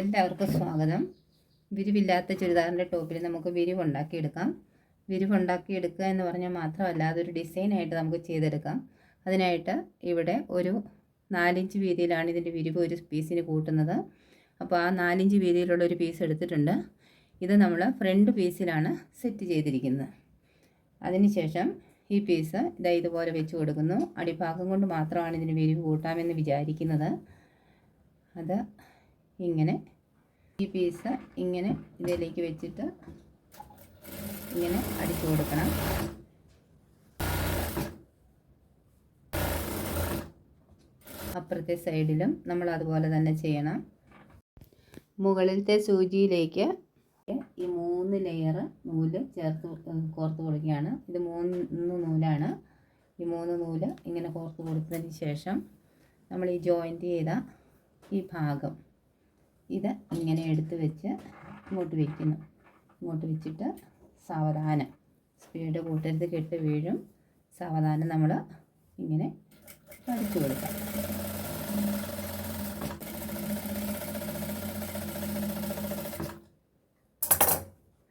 എല്ലാവർക്കും സ്വാഗതം. വിരിവില്ലാത്ത ചുരിദാറിന്റെ ടോപ്പിൽ നമുക്ക് വിരിവുണ്ടാക്കിയെടുക്കാം. വിരിവുണ്ടാക്കിയെടുക്കുക എന്ന് പറഞ്ഞാൽ മാത്രമല്ല അതൊരു ഡിസൈനായിട്ട് നമുക്ക് ചെയ്തെടുക്കാം. അതിനായിട്ട് ഇവിടെ ഒരു നാലിഞ്ച് വീതിയിലാണ് ഇതിന്റെ വിരിവ് ഒരു പീസിന് കൂട്ടുന്നത്. അപ്പോൾ ആ നാലിഞ്ച് വീതിയിലുള്ള ഒരു പീസ് എടുത്തിട്ടുണ്ട്. ഇത് നമ്മൾ ഫ്രണ്ട് പീസിലാണ് സെറ്റ് ചെയ്തിരിക്കുന്നത്. അതിനുശേഷം ഈ പീസ് ഇതാ ഇതുപോലെ വെച്ച് കൊടുക്കുന്നു. അടിഭാഗം കൊണ്ട് മാത്രമാണ് ഇതിന് വിരിവ് കൂട്ടാമെന്ന് വിചാരിക്കുന്നത്. അത് ഇങ്ങനെ ഈ പീസ് ഇങ്ങനെ ഇതിലേക്ക് വെച്ചിട്ട് ഇങ്ങനെ അടിച്ചു കൊടുക്കണം. അപ്പുറത്തെ സൈഡിലും നമ്മൾ അതുപോലെ തന്നെ ചെയ്യണം. മുകളിലത്തെ സൂചിയിലേക്ക് ഈ മൂന്ന് ലെയർ നൂൽ ചേർത്ത് കോർത്ത് കൊടുക്കുകയാണ്. ഇത് മൂന്ന് നൂലാണ്. ഈ മൂന്ന് നൂൽ ഇങ്ങനെ കോർത്ത് കൊടുത്തതിന് ശേഷം നമ്മൾ ഈ ജോയിന്റ് ചെയ്ത ഈ ഭാഗം ഇത് ഇങ്ങനെ എടുത്ത് വെച്ച് ഇങ്ങോട്ട് വയ്ക്കുന്നു ഇങ്ങോട്ട് വെച്ചിട്ട് സാവധാനം. സ്പീഡ് കൂട്ടരുത് കെട്ട് വീഴും. സാവധാനം നമ്മൾ ഇങ്ങനെ അടിച്ചു കൊടുക്കാം.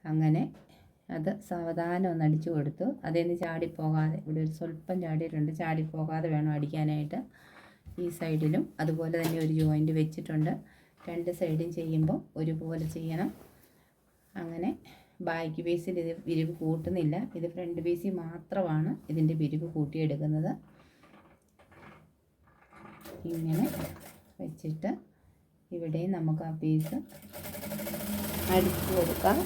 അങ്ങനെ അത് സാവധാനം ഒന്ന് അടിച്ചു കൊടുത്തു. അതിൽ നിന്ന് ചാടിപ്പോകാതെ ഇവിടെ ഒരു സ്വല്പം ചാടിയിട്ടുണ്ട്. ചാടിപ്പോകാതെ വേണം അടിക്കാനായിട്ട് ഈ സൈഡിലും അതുപോലെ തന്നെ ഒരു ജോയിന്റ് വെച്ചിട്ടുണ്ട്. രണ്ട് സൈഡും ചെയ്യുമ്പോൾ ഒരുപോലെ ചെയ്യണം. അങ്ങനെ ബാക്ക് പീസിൽ ഇത് വിരിവ് കൂട്ടുന്നില്ല. ഇത് ഫ്രണ്ട് പീസിൽ മാത്രമാണ് ഇതിന്റെ വിരിവ് കൂട്ടിയെടുക്കുന്നത്. ഇങ്ങനെ വെച്ചിട്ട് ഇവിടെ നമുക്ക് ആ പീസ് അടിച്ചു കൊടുക്കാം.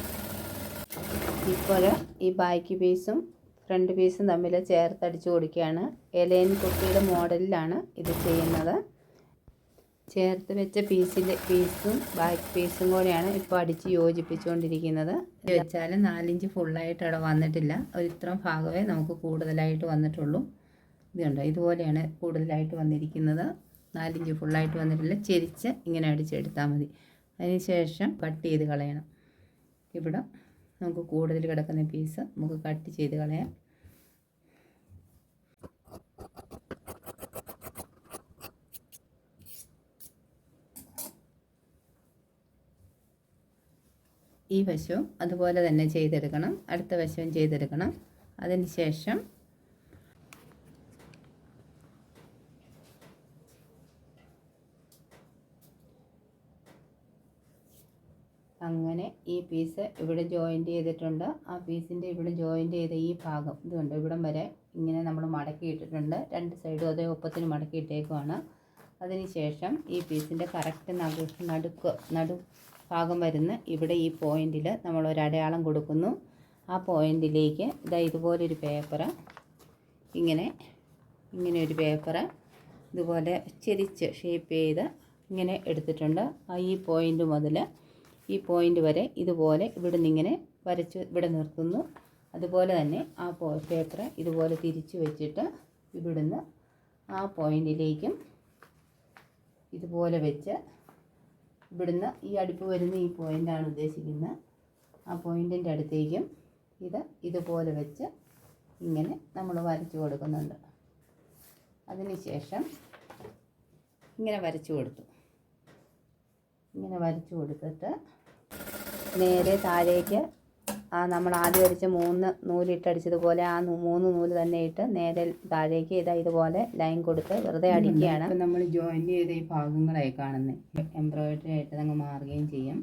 ഇപ്പോൾ ഈ ബാക്ക് പീസും ഫ്രണ്ട് പീസും തമ്മിൽ ചേർത്തടിച്ചു കൊടുക്കുകയാണ്. എലയൻ കുട്ടിയുടെ മോഡലിലാണ് ഇത് ചെയ്യുന്നത്. ചേർത്ത് വെച്ച പീസിന്റെ പീസും ബാക്ക് പീസും കൂടെയാണ് ഇപ്പോൾ അടിച്ച് യോജിപ്പിച്ചുകൊണ്ടിരിക്കുന്നത്. വെച്ചാൽ നാലിഞ്ച് ഫുള്ളായിട്ട് അവിടെ വന്നിട്ടില്ല. ഒരു ഇത്രയും ഭാഗമേ നമുക്ക് കൂടുതലായിട്ട് വന്നിട്ടുള്ളൂ. ഇതുണ്ട്? ഇതുപോലെയാണ് കൂടുതലായിട്ട് വന്നിരിക്കുന്നത്. നാലിഞ്ച് ഫുള്ളായിട്ട് വന്നിട്ടില്ല. ചെരിച്ച് ഇങ്ങനെ അടിച്ചെടുത്താൽ മതി. അതിന് ശേഷം കട്ട് ചെയ്ത് കളയണം. ഇവിടെ നമുക്ക് കൂടുതൽ കിടക്കുന്ന പീസ് നമുക്ക് കട്ട് ചെയ്ത് കളയാം. ഈ വശവും അതുപോലെ തന്നെ ചെയ്തെടുക്കണം. അടുത്ത വശവും ചെയ്തെടുക്കണം. അതിന് ശേഷം അങ്ങനെ ഈ പീസ് ഇവിടെ ജോയിന്റ് ചെയ്തിട്ടുണ്ട്. ആ പീസിന്റെ ഇവിടെ ജോയിന്റ് ചെയ്ത ഈ ഭാഗം ഇതുണ്ട്. ഇവിടം വരെ ഇങ്ങനെ നമ്മൾ മടക്കി ഇട്ടിട്ടുണ്ട്. രണ്ട് സൈഡും അതേ ഒപ്പത്തിന് മടക്കി ഇട്ടേക്കുവാണ്. അതിന് ശേഷം ഈ പീസിന്റെ കറക്റ്റ് നടുക്ക് നടുക്ക് നടു ഭാഗം വരുന്ന ഇവിടെ ഈ പോയിന്റിൽ നമ്മൾ ഒരു അടയാളം കൊടുക്കുന്നു. ആ പോയിന്റിലേക്ക് ഇതാ ഇതുപോലൊരു പേപ്പർ ഇങ്ങനെ ഇങ്ങനെ ഒരു പേപ്പർ ഇതുപോലെ ചെരിച്ച് ഷേപ്പ് ചെയ്ത് ഇങ്ങനെ എടുത്തിട്ടുണ്ട്. ആ ഈ പോയിന്റ് മുതൽ ഈ പോയിന്റ് വരെ ഇതുപോലെ ഇവിടെ നിന്ന് ഇങ്ങനെ വരച്ച് ഇവിടെ നിർത്തുന്നു. അതുപോലെ തന്നെ ആ പേപ്പർ ഇതുപോലെ തിരിച്ചു വെച്ചിട്ട് ഇവിടുന്ന് ആ പോയിന്റിലേക്കും ഇതുപോലെ വെച്ച് ഇവിടുന്ന് ഈ അടുപ്പ് വരുന്ന ഈ പോയിന്റാണ് ഉദ്ദേശിക്കുന്നത്. ആ പോയിന്റിന്റെ അടുത്തേക്കും ഇത് ഇതുപോലെ വെച്ച് ഇങ്ങനെ നമ്മൾ വരച്ചു കൊടുക്കുന്നുണ്ട്. അതിനുശേഷം ഇങ്ങനെ വരച്ചു കൊടുത്തു. ഇങ്ങനെ വരച്ചു കൊടുത്തിട്ട് നേരെ താഴേക്ക് ആ നമ്മൾ ആദ്യം അടിച്ച മൂന്ന് നൂലിട്ടടിച്ചതുപോലെ ആ മൂന്ന് നൂൽ തന്നെ ഇട്ട് നേരെ താഴേക്ക് ഇതാ ഇതുപോലെ ലൈൻ കൊടുത്ത് വെറുതെ അടിക്കുകയാണ്. ഇപ്പം നമ്മൾ ജോയിന്റ് ചെയ്ത ഈ ഭാഗങ്ങളായി കാണുന്നത് എംബ്രോയിഡറി ആയിട്ട് അങ്ങ് മാറുകയും ചെയ്യും.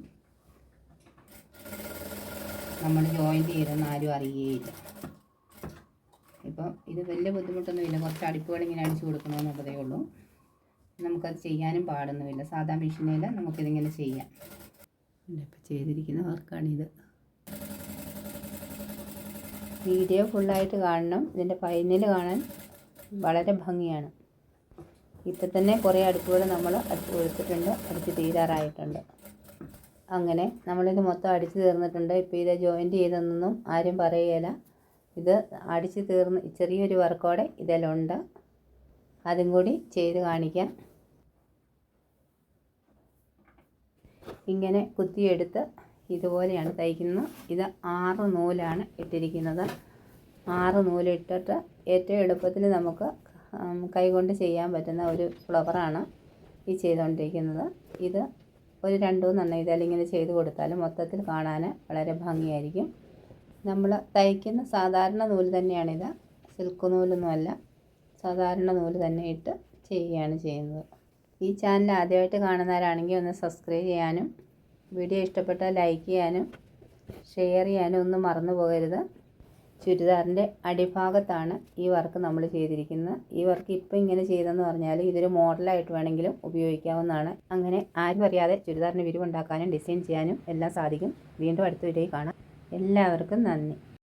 നമ്മൾ ജോയിന്റ് ചെയ്തെന്ന് ആരും അറിയുകയില്ല ഇപ്പം ഇത് വലിയ ബുദ്ധിമുട്ടൊന്നുമില്ല. കുറച്ച് അടുപ്പുകൾ ഇങ്ങനെ അടിച്ചു കൊടുക്കണമെന്നുള്ളതേ ഉള്ളൂ. നമുക്കത് ചെയ്യാനും പാടൊന്നുമില്ല. സാധാ മെഷീനിൽ നമുക്കിതിങ്ങനെ ചെയ്യാം. ഇപ്പം ചെയ്തിരിക്കുന്ന വർക്കാണിത് വീഡിയോ ഫുള്ളായിട്ട് കാണണം. ഇതിന്റെ ഫൈനൽ കാണാൻ വളരെ ഭംഗിയാണ്. ഇപ്പം തന്നെ കുറേ അടുപ്പുകൾ നമ്മൾ അടുപ്പ് കൊടുത്തിട്ടുണ്ട് അടിച്ച് തീരാറായിട്ടുണ്ട്. അങ്ങനെ നമ്മളിത് മൊത്തം അടിച്ച് തീർന്നിട്ടുണ്ട്. ഇപ്പോൾ ഇത് ജോയിന്റ് ചെയ്തെന്നൊന്നും ആരും പറയുകയില്ല ഇത് അടിച്ച് തീർന്ന് ചെറിയൊരു വർക്കോടെ ഇതിലുണ്ട്. അതും കൂടി ചെയ്ത് കാണിക്കാം. ഇങ്ങനെ കുത്തിയെടുത്ത് ഇതുപോലെയാണ് തയ്ക്കുന്നത്. ഇത് ആറ് നൂലാണ് ഇട്ടിരിക്കുന്നത്. ആറ് നൂലിട്ടിട്ട് ഏറ്റവും എളുപ്പത്തിൽ നമുക്ക് കൈകൊണ്ട് ചെയ്യാൻ പറ്റുന്ന ഒരു ഫ്ലവറാണ് ഈ ചെയ്തുകൊണ്ടിരിക്കുന്നത്. ഇത് ഒരു രണ്ടോ മൂന്നെണ്ണം ഇങ്ങനെ ചെയ്ത് കൊടുത്താലും മൊത്തത്തിൽ കാണാൻ വളരെ ഭംഗിയായിരിക്കും. നമ്മൾ തയ്ക്കുന്ന സാധാരണ നൂൽ തന്നെയാണിത് സിൽക്ക് നൂലൊന്നുമല്ല സാധാരണ നൂൽ തന്നെ ഇട്ട് ചെയ്യുകയാണ് ചെയ്യുന്നത്. ഈ ചാനൽ ആദ്യമായിട്ട് കാണുന്നവരാണെങ്കിൽ ഒന്ന് സബ്സ്ക്രൈബ് ചെയ്യാനും വീഡിയോ ഇഷ്ടപ്പെട്ടാൽ ലൈക്ക് ചെയ്യാനും ഷെയർ ചെയ്യാനും ഒന്നും മറന്നു പോകരുത്. ചുരിദാറിന്റെ അടിഭാഗത്താണ് ഈ വർക്ക് നമ്മൾ ചെയ്തിരിക്കുന്നത്. ഈ വർക്ക് ഇപ്പോൾ ഇങ്ങനെ ചെയ്തെന്ന് പറഞ്ഞാൽ ഇതൊരു മോഡലായിട്ട് വേണമെങ്കിലും ഉപയോഗിക്കാവുന്നതാണ്. അങ്ങനെ ആരും അറിയാതെ ചുരിദാറിന് വിരിവുണ്ടാക്കാനും ഡിസൈൻ ചെയ്യാനും എല്ലാം സാധിക്കും. വീണ്ടും അടുത്ത വീഡിയോയിൽ കാണാം. എല്ലാവർക്കും നന്ദി.